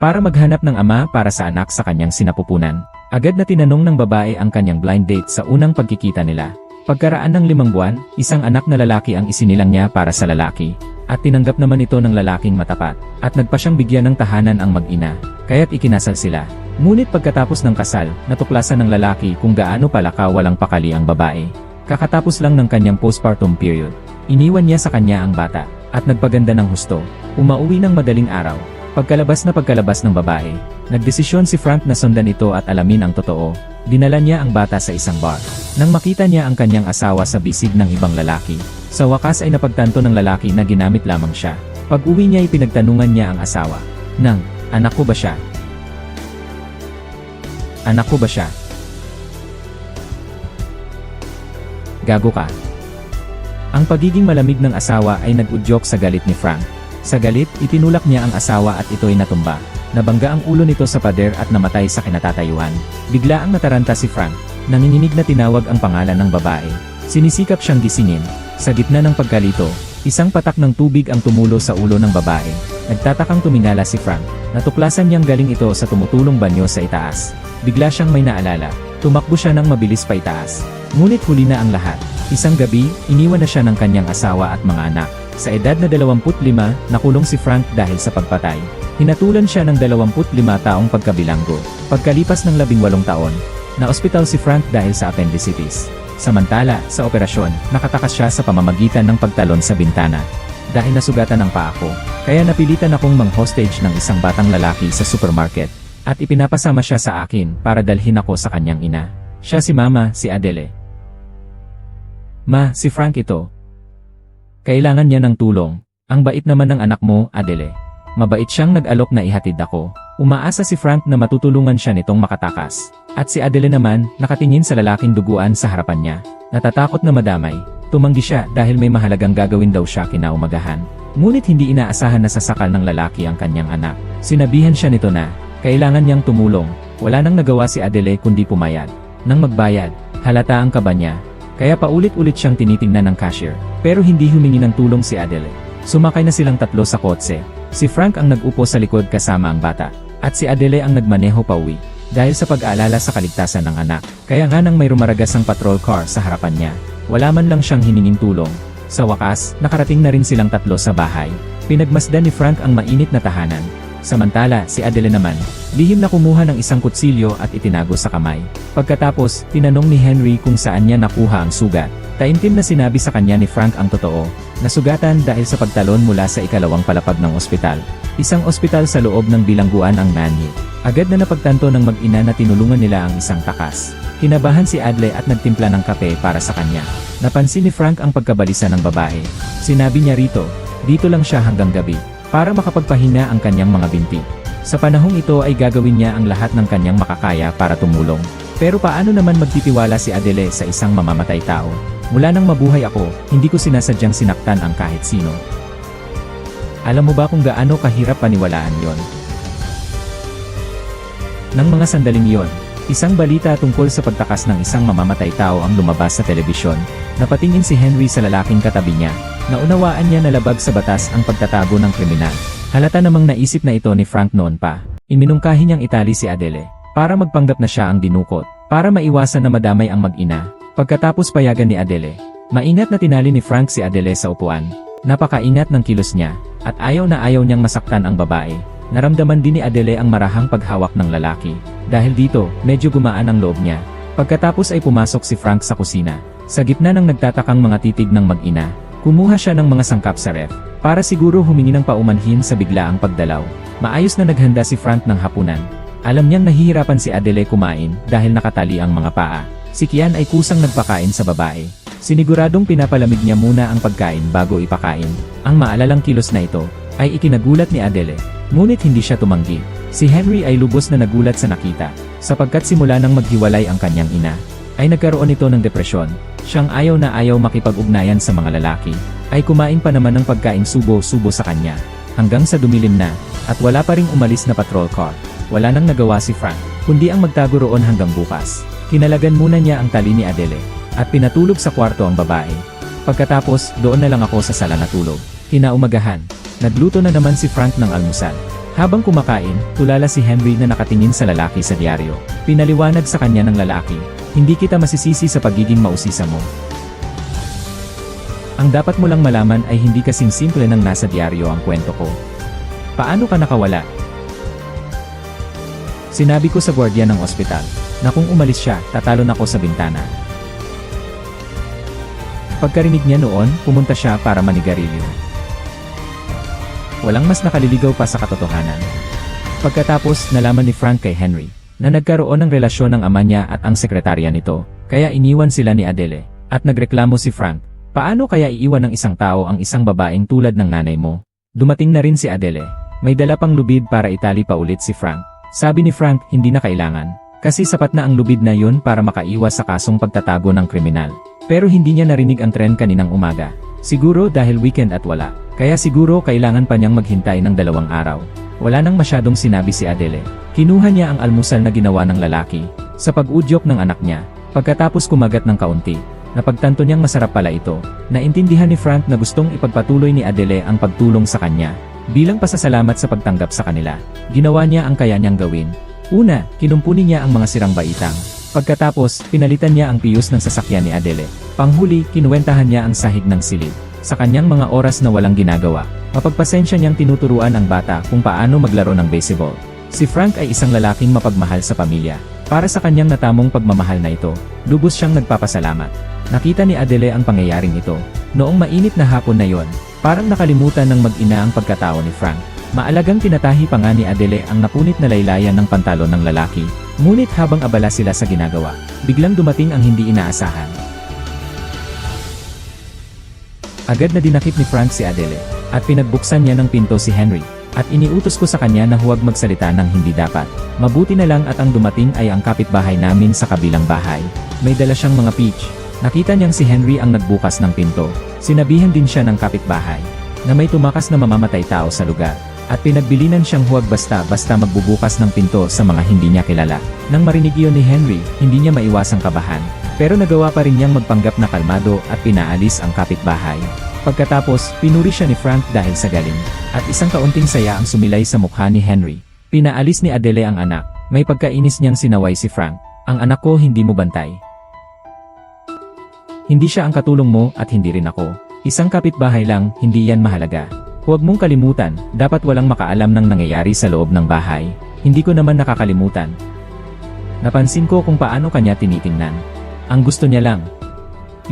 Para maghanap ng ama para sa anak sa kanyang sinapupunan. Agad na tinanong ng babae ang kanyang blind date sa unang pagkikita nila. Pagkaraan ng limang buwan, isang anak na lalaki ang isinilang niya para sa lalaki. At tinanggap naman ito ng lalaking matapat. At nagpa siyang bigyan ng tahanan ang mag-ina. Kaya't ikinasal sila. Ngunit pagkatapos ng kasal, natuklasan ng lalaki kung gaano pala kawalang pakali ang babae. Kakatapos lang ng kanyang postpartum period. Iniwan niya sa kanya ang bata, at nagpaganda ng husto. Umauwi ng madaling araw. Pagkalabas na pagkalabas ng babae, nagdesisyon si Frank na sundan ito at alamin ang totoo. Dinala niya ang bata sa isang bar. Nang makita niya ang kanyang asawa sa bisig ng ibang lalaki, sa wakas ay napagtanto ng lalaki na ginamit lamang siya. Pag uwi niya ay pinagtanungan niya ang asawa. Nang, anak ko ba siya? Anak ko ba siya? Gago ka. Ang pagiging malamig ng asawa ay nag-udyok sa galit ni Frank. Sa galit, itinulak niya ang asawa at ito'y natumba. Nabangga ang ulo nito sa pader at namatay sa kinatatayuan. Bigla ang nataranta si Frank. Nanginginig na tinawag ang pangalan ng babae. Sinisikap siyang gisingin. Sa gitna ng pagkalito, isang patak ng tubig ang tumulo sa ulo ng babae. Nagtatakang tumingala si Frank. Natuklasan niyang galing ito sa tumutulong banyo sa itaas. Bigla siyang may naalala. Tumakbo siya ng mabilis pa itaas. Ngunit huli na ang lahat. Isang gabi, iniwan na siya ng kanyang asawa at mga anak. Sa edad na 25, nakulong si Frank dahil sa pagpatay. Hinatulan siya ng 25 taong pagkabilanggo. Pagkalipas ng 18 taon, na-ospital si Frank dahil sa appendicitis. Samantala, sa operasyon, nakatakas siya sa pamamagitan ng pagtalon sa bintana. Dahil nasugatan ng paa ko, kaya napilitan akong mang-hostage ng isang batang lalaki sa supermarket. At ipinapasama siya sa akin para dalhin ako sa kanyang ina. Siya si Mama, si Adele. Ma, si Frank ito. Kailangan niya ng tulong. Ang bait naman ng anak mo, Adele. Mabait siyang nag-alok na ihatid ako. Umaasa si Frank na matutulungan siya nitong makatakas. At si Adele naman, nakatingin sa lalaking duguan sa harapan niya. Natatakot na madamay. Tumanggi siya dahil may mahalagang gagawin daw siya kinaumagahan. Ngunit hindi inaasahan na sasakal ng lalaki ang kanyang anak. Sinabihan siya nito na, kailangan niyang tumulong. Wala nang nagawa si Adele kundi pumayag. Nang magbayad, halata ang kaba niya. Kaya paulit-ulit siyang tinitingnan ng cashier. Pero hindi humingi ng tulong si Adele. Sumakay na silang tatlo sa kotse. Si Frank ang nag-upo sa likod kasama ang bata. At si Adele ang nagmaneho pa uwi. Dahil sa pag-aalala sa kaligtasan ng anak. Kaya nga nang may rumaragas ang patrol car sa harapan niya. Wala man lang siyang hiningin tulong. Sa wakas, nakarating na rin silang tatlo sa bahay. Pinagmasdan ni Frank ang mainit na tahanan. Samantala, si Adele naman, lihim na kumuha ng isang kutsilyo at itinago sa kamay. Pagkatapos, tinanong ni Henry kung saan niya nakuha ang sugat. Taimtim na sinabi sa kanya ni Frank ang totoo. Nasugatan dahil sa pagtalon mula sa ikalawang palapag ng ospital. Isang ospital sa loob ng bilangguan ang nanyi. Agad na napagtanto ng mag-ina na tinulungan nila ang isang takas. Kinabahan si Adle at nagtimpla ng kape para sa kanya. Napansin ni Frank ang pagkabalisa ng babae. Sinabi niya rito, dito lang siya hanggang gabi, para makapagpahinga ang kanyang mga binti. Sa panahong ito ay gagawin niya ang lahat ng kanyang makakaya para tumulong. Pero paano naman magtitiwala si Adele sa isang mamamatay tao? Mula nang mabuhay ako, hindi ko sinasadyang sinaktan ang kahit sino. Alam mo ba kung gaano kahirap paniwalaan yon? Nang mga sandaling yon, isang balita tungkol sa pagtakas ng isang mamamatay tao ang lumabas sa telebisyon. Napatingin si Henry sa lalaking katabi niya. Naunawaan niya na labag sa batas ang pagtatago ng kriminal. Halata namang naisip na ito ni Frank noon pa. Iminungkahi niyang itali si Adele, para magpanggap na siya ang dinukot, para maiwasan na madamay ang mag-ina. Pagkatapos payagan ni Adele, maingat na tinali ni Frank si Adele sa upuan. Napakaingat ng kilos niya, at ayaw na ayaw niyang masaktan ang babae. Naramdaman din ni Adele ang marahang paghawak ng lalaki. Dahil dito, medyo gumaan ang loob niya. Pagkatapos ay pumasok si Frank sa kusina. Sa gitna ng nagtatakang mga titig ng mag-ina, kumuha siya ng mga sangkap sa ref. Para siguro humingi ng paumanhin sa biglaang pagdalaw. Maayos na naghanda si Frank ng hapunan. Alam niyang nahihirapan si Adele kumain dahil nakatali ang mga paa. Si Kian ay kusang nagpakain sa babae. Siniguradong pinapalamig niya muna ang pagkain bago ipakain. Ang maalalang kilos na ito ay ikinagulat ni Adele. Ngunit hindi siya tumanggi. Si Henry ay lubos na nagulat sa nakita, sapagkat simula nang maghiwalay ang kanyang ina, ay nagkaroon ito ng depresyon. Siyang ayaw na ayaw makipag-ugnayan sa mga lalaki, ay kumain pa naman ng pagkain subo-subo sa kanya, hanggang sa dumilim na, at wala pa ring umalis na patrol car. Wala nang nagawa si Frank, kundi ang magtago roon hanggang bukas. Kinalagan muna niya ang tali ni Adele, at pinatulog sa kwarto ang babae. Pagkatapos, doon na lang ako sa sala natulog. Kinaumagahan, nagluto na naman si Frank ng almusal. Habang kumakain, tulala si Henry na nakatingin sa lalaki sa dyaryo. Pinaliwanag sa kanya ng lalaki, hindi kita masisisi sa pagiging mausisa mo. Ang dapat mo lang malaman ay hindi kasing simple ng nasa dyaryo ang kwento ko. Paano ka nakawala? Sinabi ko sa gwardiya ng ospital, na kung umalis siya, tatalon ako sa bintana. Pagkarinig niya noon, pumunta siya para manigarilyo. Walang mas nakaliligaw pa sa katotohanan. Pagkatapos, nalaman ni Frank kay Henry, na nagkaroon ng relasyon ng ama niya at ang sekretarya nito, kaya iniwan sila ni Adele, at nagreklamo si Frank, paano kaya iiwan ng isang tao ang isang babaeng tulad ng nanay mo? Dumating na rin si Adele, may dala pang lubid para itali pa ulit si Frank. Sabi ni Frank, hindi na kailangan, kasi sapat na ang lubid na yun para makaiwas sa kasong pagtatago ng kriminal. Pero hindi niya narinig ang tren kaninang umaga. Siguro dahil weekend at wala, kaya siguro kailangan pa niyang maghintay ng dalawang araw. Wala nang masyadong sinabi si Adele. Kinuha niya ang almusal na ginawa ng lalaki, sa pag-udyok ng anak niya, pagkatapos kumagat ng kaunti. Napagtanto niyang masarap pala ito, naintindihan ni Frank na gustong ipagpatuloy ni Adele ang pagtulong sa kanya. Bilang pasasalamat sa pagtanggap sa kanila, ginawa niya ang kaya niyang gawin. Una, kinumpuni niya ang mga sirang baitang. Pagkatapos, pinalitan niya ang piyos ng sasakyan ni Adele. Panghuli, kinuwentahan niya ang sahig ng silid. Sa kanyang mga oras na walang ginagawa, mapagpasensya niyang tinuturuan ang bata kung paano maglaro ng baseball. Si Frank ay isang lalaking mapagmahal sa pamilya. Para sa kanyang natamong pagmamahal na ito, lubos siyang nagpapasalamat. Nakita ni Adele ang pangyayaring ito. Noong mainit na hapon na yon, parang nakalimutan ng mag-ina ang pagkatao ni Frank. Maalagang tinatahi pa nga ni Adele ang napunit na laylayan ng pantalon ng lalaki. Ngunit habang abala sila sa ginagawa, biglang dumating ang hindi inaasahan. Agad na dinakip ni Frank si Adele, at pinagbuksan niya ng pinto si Henry, at iniutos ko sa kanya na huwag magsalita ng hindi dapat. Mabuti na lang at ang dumating ay ang kapitbahay namin sa kabilang bahay. May dala siyang mga peach. Nakita niyang si Henry ang nagbukas ng pinto. Sinabihan din siya ng kapitbahay, na may tumakas na mamamatay tao sa lugar. At pinagbilinan siyang huwag basta-basta magbubukas ng pinto sa mga hindi niya kilala. Nang marinig iyon ni Henry, hindi niya maiwasang kabahan. Pero nagawa pa rin niyang magpanggap na kalmado at pinaalis ang kapitbahay. Pagkatapos, pinuri siya ni Frank dahil sa galing. At isang kaunting saya ang sumilay sa mukha ni Henry. Pinaalis ni Adele ang anak. May pagkainis niyang sinaway si Frank. Ang anak ko hindi mo bantay. Hindi siya ang katulong mo at hindi rin ako. Isang kapitbahay lang, hindi yan mahalaga. Huwag mong kalimutan, dapat walang makaalam ng nangyayari sa loob ng bahay. Hindi ko naman nakakalimutan. Napansin ko kung paano kanya tinitingnan. Ang gusto niya lang.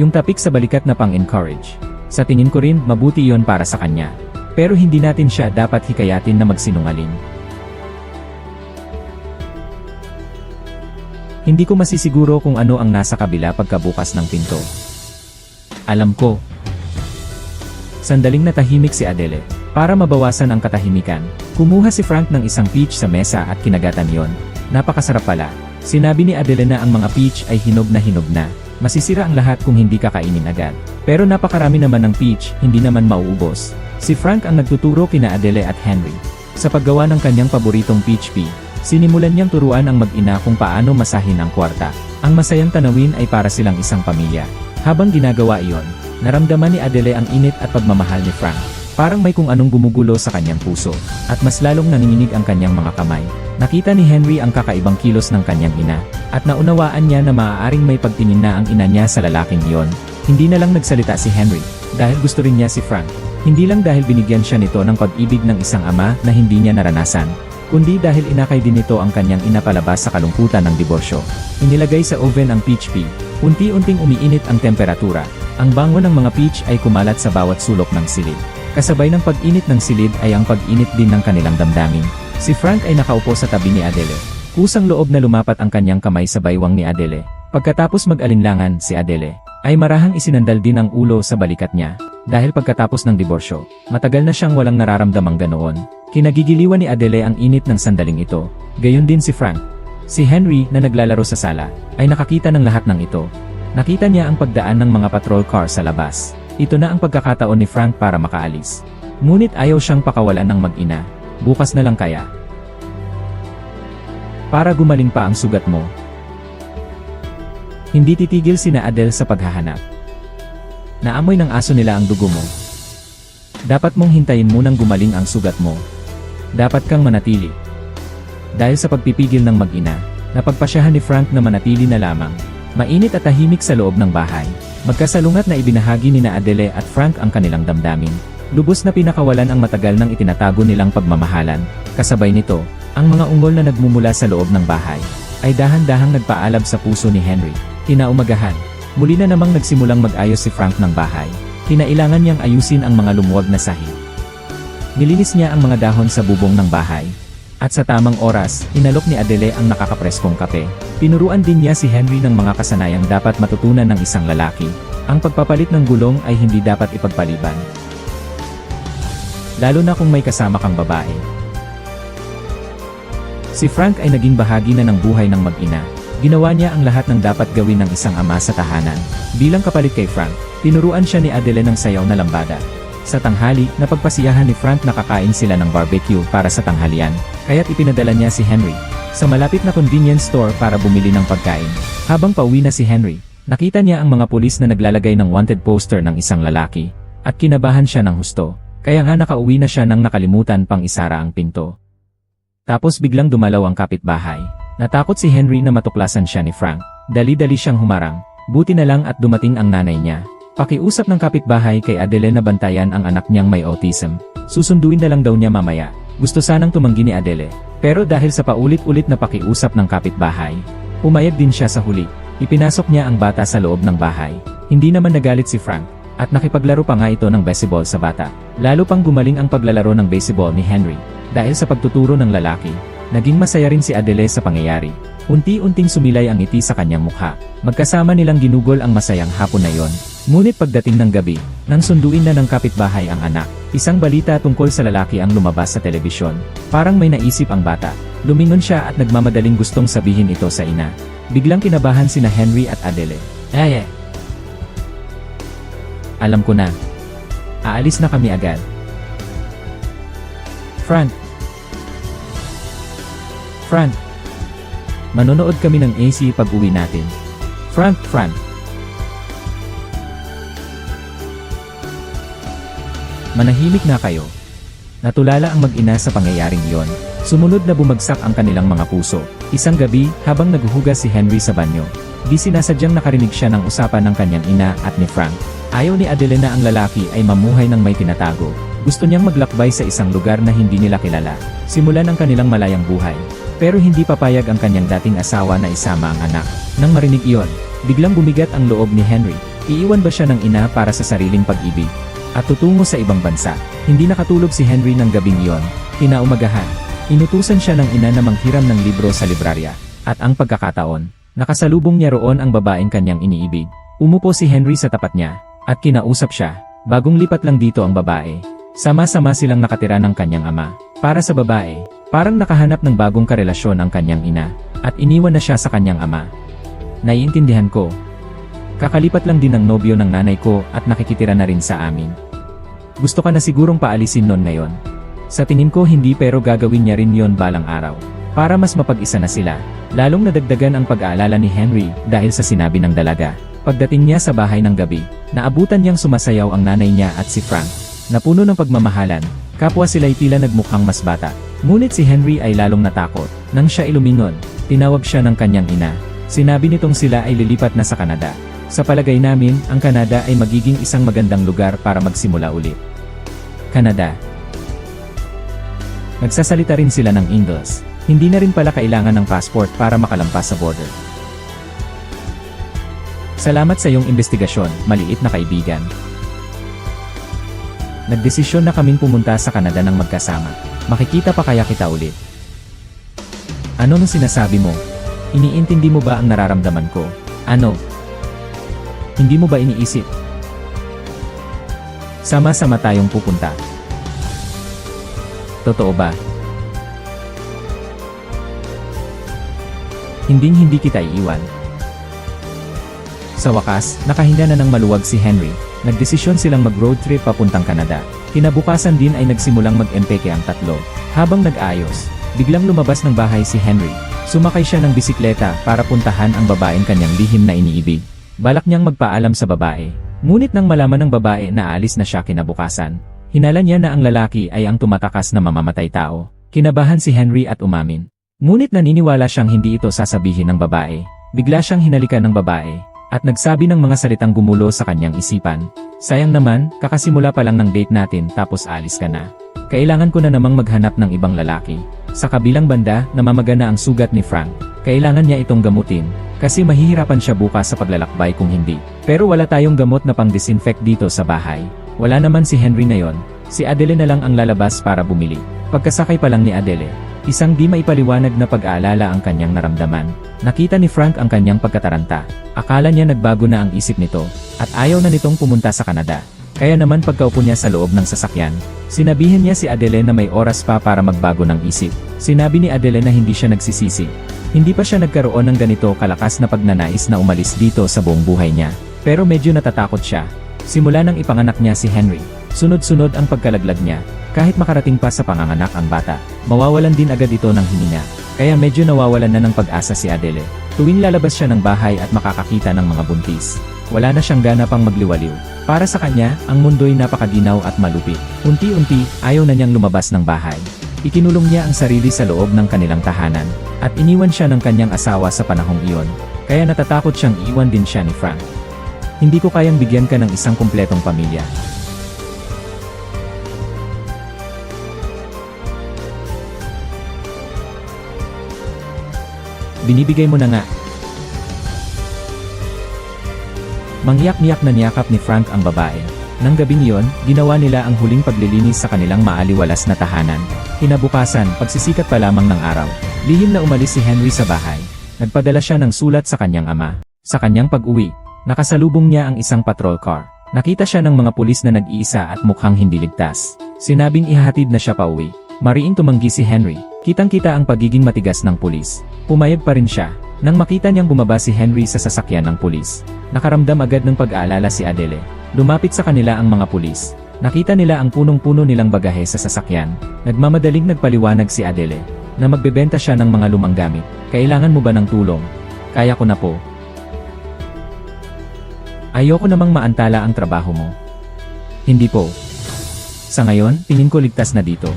Yung tapik sa balikat na pang-encourage. Sa tingin ko rin, mabuti yon para sa kanya. Pero hindi natin siya dapat hikayatin na magsinungaling. Hindi ko masisiguro kung ano ang nasa kabila pagkabukas ng pinto. Alam ko, Sandaling natahimik si Adele. Para mabawasan ang katahimikan, kumuha si Frank ng isang peach sa mesa at kinagatan yon. Napakasarap pala. Sinabi ni Adele na ang mga peach ay hinog na hinog na. Masisira ang lahat kung hindi kakainin agad. Pero napakarami naman ng peach, hindi naman mauubos. Si Frank ang nagtuturo kina Adele at Henry. Sa paggawa ng kanyang paboritong peach pea, sinimulan niyang turuan ang mag-ina kung paano masahin ang kwarta. Ang masayang tanawin ay para silang isang pamilya. Habang ginagawa iyon, Naramdaman ni Adele ang init at pagmamahal ni Frank. Parang may kung anong gumugulo sa kanyang puso, at mas lalong nanginginig ang kanyang mga kamay. Nakita ni Henry ang kakaibang kilos ng kanyang ina, at naunawaan niya na maaaring may pagtingin na ang ina niya sa lalaking iyon. Hindi na lang nagsalita si Henry, dahil gusto rin niya si Frank. Hindi lang dahil binigyan siya nito ng pag-ibig ng isang ama na hindi niya naranasan, kundi dahil inakay din nito ang kanyang ina palabas sa kalungkutan ng diborsyo. Inilagay sa oven ang peach pea, unti-unting umiinit ang temperatura, ang bango ng mga peach ay kumalat sa bawat sulok ng silid. Kasabay ng pag-init ng silid ay ang pag-init din ng kanilang damdamin. Si Frank ay nakaupo sa tabi ni Adele. Kusang loob na lumapat ang kanyang kamay sa baywang ni Adele. Pagkatapos mag-alinlangan si Adele, ay marahang isinandal din ang ulo sa balikat niya. Dahil pagkatapos ng diborsyo, matagal na siyang walang nararamdamang ganoon. Kinagigiliwan ni Adele ang init ng sandaling ito. Gayon din si Frank. Si Henry na naglalaro sa sala, ay nakakita ng lahat ng ito. Nakita niya ang pagdaan ng mga patrol car sa labas. Ito na ang pagkakataon ni Frank para makaalis. Ngunit ayaw siyang pakawalan ng mag-ina. Bukas na lang kaya. Para gumaling pa ang sugat mo. Hindi titigil sina Adele sa paghahanap. Naamoy ng aso nila ang dugo mo. Dapat mong hintayin munang gumaling ang sugat mo. dapat kang manatili. Dahil sa pagpipigil ng mag-ina, napagpasyahan ni Frank na manatili na lamang. Mainit at tahimik sa loob ng bahay. Magkasalungat na ibinahagi ni na Adele at Frank ang kanilang damdamin. Lubos na pinakawalan ang matagal ng itinatago nilang pagmamahalan. Kasabay nito, ang mga ungol na nagmumula sa loob ng bahay ay dahan-dahang nagpaalab sa puso ni Henry. Kinaumagahan, muli na namang nagsimulang mag-ayos si Frank ng bahay. Kinailangan niyang ayusin ang mga lumuwag na sahig. Nilinis niya ang mga dahon sa bubong ng bahay. At sa tamang oras, inalok ni Adele ang nakakapreskong kape. Pinuruan din niya si Henry ng mga kasanayang dapat matutunan ng isang lalaki. Ang pagpapalit ng gulong ay hindi dapat ipagpaliban. Lalo na kung may kasama kang babae. Si Frank ay naging bahagi na ng buhay ng mag-ina. Ginawa niya ang lahat ng dapat gawin ng isang ama sa tahanan. Bilang kapalit kay Frank, tinuruan siya ni Adele ng sayaw na lambada. Sa tanghali, napagpasiyahan ni Frank na kakain sila ng barbecue para sa tanghalian, kaya't ipinadala niya si Henry sa malapit na convenience store para bumili ng pagkain. Habang pauwi na si Henry, nakita niya ang mga pulis na naglalagay ng wanted poster ng isang lalaki, at kinabahan siya ng husto, kaya nga nakauwi na siya nang nakalimutan pang isara ang pinto. Tapos biglang dumalaw ang kapitbahay. Natakot si Henry na matuklasan siya ni Frank. Dali-dali siyang humarang. Buti na lang at dumating ang nanay niya. Pakiusap ng kapitbahay kay Adele na bantayan ang anak niyang may autism. Susunduin na lang daw niya mamaya. Gusto sanang tumanggi ni Adele. Pero dahil sa paulit-ulit na pakiusap ng kapitbahay, pumayag din siya sa huli. Ipinasok niya ang bata sa loob ng bahay. Hindi naman nagalit si Frank. At nakipaglaro pa nga ito ng baseball sa bata. Lalo pang gumaling ang paglalaro ng baseball ni Henry. Dahil sa pagtuturo ng lalaki, naging masaya rin si Adele sa pangyayari. Unti-unting sumilay ang ngiti sa kanyang mukha. Magkasama nilang ginugol ang masayang hapon na yon. Ngunit pagdating ng gabi, nang sunduin na ng kapitbahay ang anak, isang balita tungkol sa lalaki ang lumabas sa telebisyon. Parang may naisip ang bata. Lumingon siya at nagmamadaling gustong sabihin ito sa ina. Biglang kinabahan sina Henry at Adele. Ay, Alam ko na. Aalis na kami agad. Frank. Frank. Manonood kami ng AC pag uwi natin. Frank, Frank. Manahimik na kayo. Natulala ang mag-ina sa pangyayaring iyon. Sumunod na bumagsak ang kanilang mga puso. Isang gabi, habang naghuhugas si Henry sa banyo, di sinasadyang nakarinig siya ng usapan ng kanyang ina at ni Frank. Ayaw ni Adelena ang lalaki ay mamuhay ng may tinatago. Gusto niyang maglakbay sa isang lugar na hindi nila kilala. Simulan ang kanilang malayang buhay. Pero hindi papayag ang kanyang dating asawa na isama ang anak. Nang marinig iyon, biglang bumigat ang loob ni Henry. Iiwan ba siya ng ina para sa sariling pag-ibig? At tutungo sa ibang bansa. Hindi nakatulog si Henry ng gabing iyon. Kinaumagahan. Inutusan siya ng ina na manghiram ng libro sa librarya. At ang pagkakataon, nakasalubong niya roon ang babaeng kanyang iniibig. Umupo si Henry sa tapat niya, at kinausap siya. Bagong lipat lang dito ang babae. Sama-sama silang nakatira ng kanyang ama. Para sa babae, parang nakahanap ng bagong karelasyon ang kanyang ina, at iniwan na siya sa kanyang ama. Naiintindihan ko. Kakalipat lang din ng nobyo ng nanay ko at nakikitira na rin sa amin. Gusto ka na sigurong paalisin nun ngayon. Sa tingin ko hindi pero gagawin niya rin yon balang araw. Para mas mapag-isa na sila, lalong nadagdagan ang pag-aalala ni Henry dahil sa sinabi ng dalaga. Pagdating niya sa bahay ng gabi, naabutan niyang sumasayaw ang nanay niya at si Frank. Napuno ng pagmamahalan, kapwa sila'y tila nagmukhang mas bata. Ngunit si Henry ay lalong natakot. Nang siya ilumingon, tinawag siya ng kanyang ina. Sinabi nitong sila ay lilipat na sa Canada. Sa palagay namin, ang Canada ay magiging isang magandang lugar para magsimula ulit. Canada. Nagsasalita rin sila ng Ingles. Hindi na rin pala kailangan ng passport para makalampas sa border. Salamat sa iyong investigasyon, maliit na kaibigan. Nagdesisyon na kaming pumunta sa Canada ng magkasama. Makikita pa kaya kita ulit. Ano nung sinasabi mo? Iniintindi mo ba ang nararamdaman ko? Ano? Hindi mo ba iniisip? Sama-sama tayong pupunta. Totoo ba? Hinding hindi kita iiwan. Sa wakas, nakahinga na ng maluwag si Henry. Nagdesisyon silang mag-road trip papuntang Canada. Kinabukasan din ay nagsimulang mag-empeke ang tatlo. Habang nag-ayos, biglang lumabas ng bahay si Henry. Sumakay siya ng bisikleta para puntahan ang babaeng kanyang lihim na iniibig. Balak niyang magpaalam sa babae. Ngunit nang malaman ng babae na alis na siya kinabukasan, hinala niya na ang lalaki ay ang tumatakas na mamamatay tao. Kinabahan si Henry at umamin. Ngunit naniniwala siyang hindi ito sasabihin ng babae. Bigla siyang hinalikan ng babae at nagsabi ng mga salitang gumulo sa kanyang isipan. Sayang naman, kakasimula pa lang ng date natin tapos alis ka na. Kailangan ko na namang maghanap ng ibang lalaki. Sa kabilang banda, namamaga na ang sugat ni Frank. Kailangan niya itong gamutin, kasi mahihirapan siya bukas sa paglalakbay kung hindi. Pero wala tayong gamot na pang-disinfect dito sa bahay. Wala naman si Henry na yon. Si Adele na lang ang lalabas para bumili. Pagkasakay pa lang ni Adele, isang di maipaliwanag na pag-aalala ang kanyang naramdaman. Nakita ni Frank ang kanyang pagkataranta. Akala niya nagbago na ang isip nito, at ayaw na nitong pumunta sa Canada. Kaya naman pagkaupo niya sa loob ng sasakyan, sinabihin niya si Adele na may oras pa para magbago ng isip. Sinabi ni Adele na hindi siya nagsisisi. Hindi pa siya nagkaroon ng ganito kalakas na pagnanais na umalis dito sa buong buhay niya. Pero medyo natatakot siya. Simula nang ipanganak niya si Henry. Sunod-sunod ang pagkalaglag niya. Kahit makarating pa sa panganganak ang bata, mawawalan din agad ito ng hininga. Kaya medyo nawawalan na ng pag-asa si Adele. Tuwing lalabas siya ng bahay at makakakita ng mga buntis. Wala na siyang gana pang magliwaliw. Para sa kanya, ang mundo'y napakaginaw at malupit. Unti-unti, ayaw na niyang lumabas ng bahay. Ikinulong niya ang sarili sa loob ng kanilang tahanan, at iniwan siya ng kanyang asawa sa panahong iyon. Kaya natatakot siyang iwan din siya ni Frank. Hindi ko kayang bigyan ka ng isang kumpletong pamilya. Binibigay mo na nga. Mangyak-nyak na niyakap ni Frank ang babae. Nang gabing iyon, ginawa nila ang huling paglilinis sa kanilang maaliwalas na tahanan. Kinabukasan, pagsisikat pa lamang ng araw, lihim na umalis si Henry sa bahay. Nagpadala siya ng sulat sa kanyang ama. Sa kanyang pag-uwi, nakasalubong niya ang isang patrol car. Nakita siya ng mga pulis na nag-iisa at mukhang hindi ligtas. Sinabing ihahatid na siya pauwi. Mariing tumanggi si Henry. Kitang-kita ang pagiging matigas ng pulis. Pumayag pa rin siya. Nang makita niyang bumaba si Henry sa sasakyan ng pulis, nakaramdam agad ng pag-aalala si Adele. Lumapit sa kanila ang mga pulis. Nakita nila ang punong-puno nilang bagahe sa sasakyan. Nagmamadaling nagpaliwanag si Adele na magbebenta siya ng mga lumang gamit. Kailangan mo ba ng tulong? Kaya ko na po. Ayoko namang maantala ang trabaho mo. Hindi po. Sa ngayon, tingin ko ligtas na dito.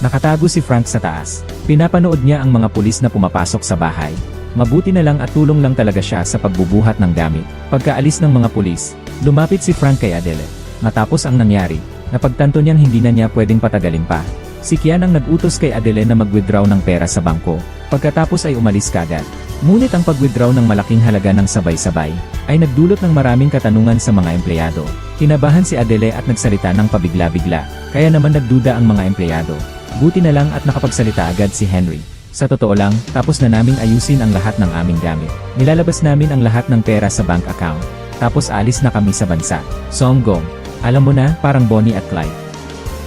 Nakatago si Frank sa taas. Pinapanood niya ang mga pulis na pumapasok sa bahay. Mabuti na lang at tulong lang talaga siya sa pagbubuhat ng gamit. Pagkaalis ng mga pulis, lumapit si Frank kay Adele. Matapos ang nangyari, napagtanto niyang hindi na niya pwedeng patagalin pa. Si Kian ang nag-utos kay Adele na mag-withdraw ng pera sa bangko. Pagkatapos ay umalis kagad. Ngunit ang pag-withdraw ng malaking halaga ng sabay-sabay, ay nagdulot ng maraming katanungan sa mga empleyado. Kinabahan si Adele at nagsalita ng pabigla-bigla, kaya naman nagduda ang mga empleyado. Buti na lang at nakapagsalita agad si Henry. Sa totoo lang, tapos na naming ayusin ang lahat ng aming gamit. Nilalabas namin ang lahat ng pera sa bank account. Tapos alis na kami sa bansa. Song Gong. Alam mo na, parang Bonnie at Clyde.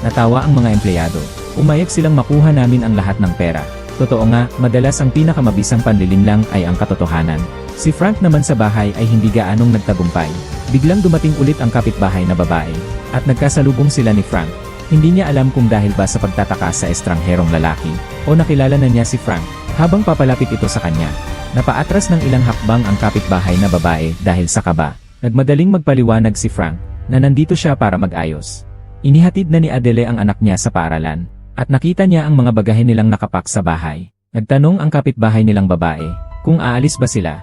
Natawa ang mga empleyado. Umayag silang makuha namin ang lahat ng pera. Totoo nga, madalas ang pinakamabisang panlilinlang ay ang katotohanan. Si Frank naman sa bahay ay hindi gaanong nagtagumpay. Biglang dumating ulit ang kapitbahay na babae. At nagkasalubong sila ni Frank. Hindi niya alam kung dahil ba sa pagtataka sa estrangherong lalaki, o nakilala na niya si Frank, habang papalapit ito sa kanya. Napaatras ng ilang hakbang ang kapitbahay na babae dahil sa kaba. Nagmadaling magpaliwanag si Frank, na nandito siya para mag-ayos. Inihatid na ni Adele ang anak niya sa paaralan, at nakita niya ang mga bagahe nilang nakapak sa bahay. Nagtanong ang kapitbahay nilang babae, kung aalis ba sila.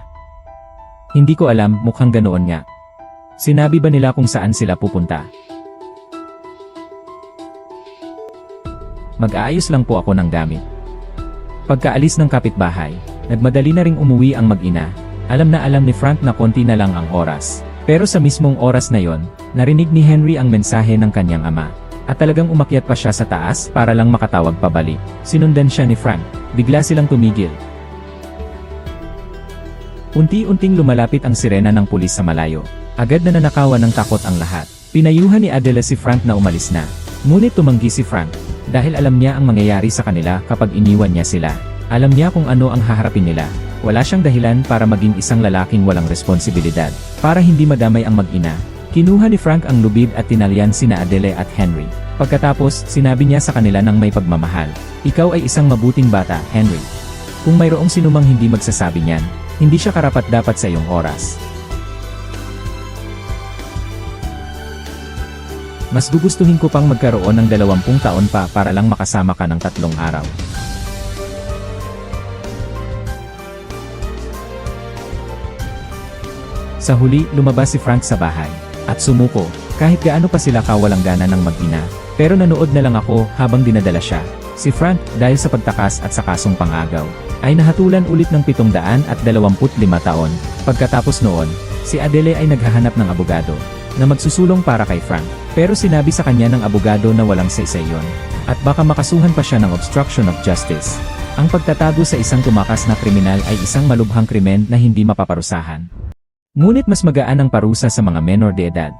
Hindi ko alam, mukhang ganoon nga. Sinabi ba nila kung saan sila pupunta? Mag-aayos lang po ako ng gamit. Pagkaalis ng kapitbahay, nagmadali na ring umuwi ang mag-ina. Alam na alam ni Frank na konti na lang ang oras. Pero sa mismong oras na yon, narinig ni Henry ang mensahe ng kanyang ama. At talagang umakyat pa siya sa taas para lang makatawag pabalik. Sinundan siya ni Frank. Bigla silang tumigil. Unti-unting lumalapit ang sirena ng pulis sa malayo. Agad na nanakawan ng takot ang lahat. Pinayuhan ni Adela si Frank na umalis na. Ngunit tumanggi si Frank, dahil alam niya ang mangyayari sa kanila kapag iniwan niya sila. Alam niya kung ano ang haharapin nila. Wala siyang dahilan para maging isang lalaking walang responsibilidad. Para hindi madamay ang mag-ina, kinuha ni Frank ang lubid at tinalyan sina Adele at Henry. Pagkatapos, sinabi niya sa kanila ng may pagmamahal, Ikaw ay isang mabuting bata, Henry. Kung mayroong sinumang hindi magsasabi niyan, hindi siya karapat dapat sa iyong oras. Mas gugustuhin ko pang magkaroon ng dalawampung taon pa para lang makasama ka ng tatlong araw. Sa huli, lumabas si Frank sa bahay. At sumuko, kahit gaano pa sila kawalang gana ng mag-ina. Pero nanood na lang ako habang dinadala siya. Si Frank, dahil sa pagtakas at sa kasong pangagaw, ay nahatulan ulit ng 725 taon. Pagkatapos noon, si Adele ay naghahanap ng abogado na magsusulong para kay Frank. Pero sinabi sa kanya ng abogado na walang saysay yon at baka makasuhan pa siya ng obstruction of justice. Ang pagtatago sa isang tumakas na kriminal ay isang malubhang krimen na hindi mapaparusahan. Ngunit mas magaan ang parusa sa mga menor de edad.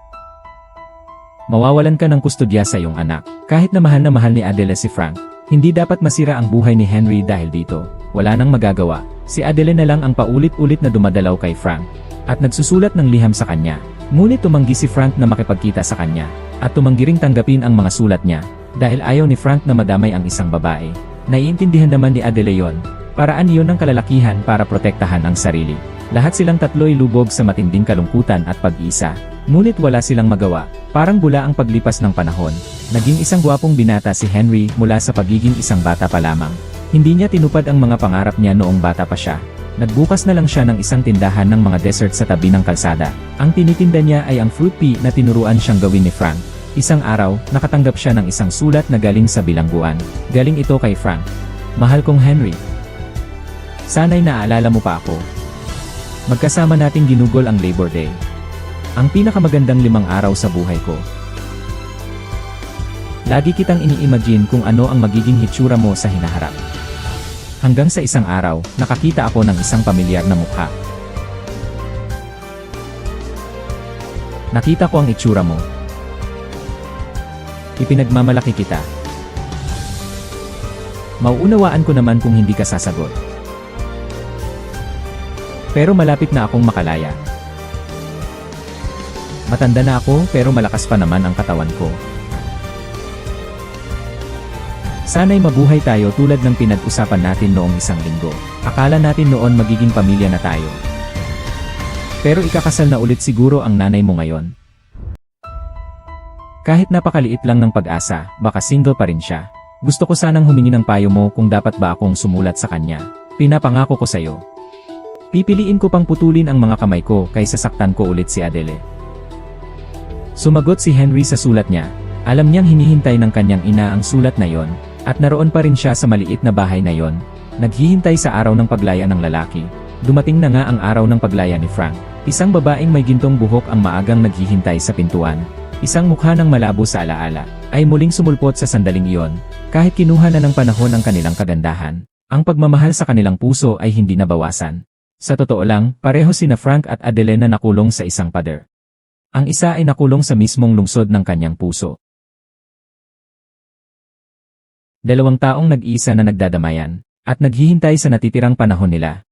Mawawalan ka ng kustodya sa iyong anak. Kahit na mahal na mahal ni Adele si Frank, hindi dapat masira ang buhay ni Henry dahil dito. Wala nang magagawa. Si Adele na lang ang paulit-ulit na dumadalaw kay Frank at nagsusulat ng liham sa kanya. Ngunit tumanggi si Frank na makipagkita sa kanya at tumanggi ring tanggapin ang mga sulat niya dahil ayaw ni Frank na madamay ang isang babae. Naiintindihan naman ni Adele yon. Paraan iyon ng kalalakihan para protektahan ang sarili. Lahat silang tatlo'y lubog sa matinding kalungkutan at pag-iisa. Ngunit wala silang magawa. Parang bula ang paglipas ng panahon. Naging isang gwapong binata si Henry mula sa pagiging isang bata pa lamang. Hindi niya tinupad ang mga pangarap niya noong bata pa siya. Nagbukas na lang siya ng isang tindahan ng mga dessert sa tabi ng kalsada. Ang tinitinda niya ay ang fruit pea na tinuruan siyang gawin ni Frank. Isang araw, nakatanggap siya ng isang sulat na galing sa bilangguan. Galing ito kay Frank. Mahal kong Henry. Sana'y naaalala mo pa ako. Magkasama nating ginugol ang Labor Day. Ang pinakamagandang limang araw sa buhay ko. Lagi kitang ini-imagine kung ano ang magiging hitsura mo sa hinaharap. Hanggang sa isang araw, nakakita ako ng isang pamilyar na mukha. Nakita ko ang itsura mo. Ipinagmamalaki kita. Mauunawaan ko naman kung hindi ka sasagot. Pero malapit na akong makalaya. Matanda na ako pero malakas pa naman ang katawan ko. Sana'y mabuhay tayo tulad ng pinag-usapan natin noong isang linggo. Akala natin noon magiging pamilya na tayo. Pero ikakasal na ulit siguro ang nanay mo ngayon. Kahit napakaliit lang ng pag-asa, baka single pa rin siya. Gusto ko sanang humingi ng payo mo kung dapat ba akong sumulat sa kanya. Pinapangako ko sa'yo. Pipiliin ko pang putulin ang mga kamay ko kaysa saktan ko ulit si Adele. Sumagot si Henry sa sulat niya. Alam niyang hinihintay ng kanyang ina ang sulat na yon, at naroon pa rin siya sa maliit na bahay na yon. Naghihintay sa araw ng paglaya ng lalaki. Dumating na nga ang araw ng paglaya ni Frank. Isang babaeng may gintong buhok ang maagang naghihintay sa pintuan. Isang mukha ng malabo sa alaala, ay muling sumulpot sa sandaling iyon. Kahit kinuha na ng panahon ang kanilang kagandahan, ang pagmamahal sa kanilang puso ay hindi nabawasan. Sa totoo lang, pareho sina Frank at Adelena nakulong sa isang pader. Ang isa ay nakulong sa mismong lungsod ng kanyang puso. Dalawang taong nag-iisa na nagdadamayan, at naghihintay sa natitirang panahon nila.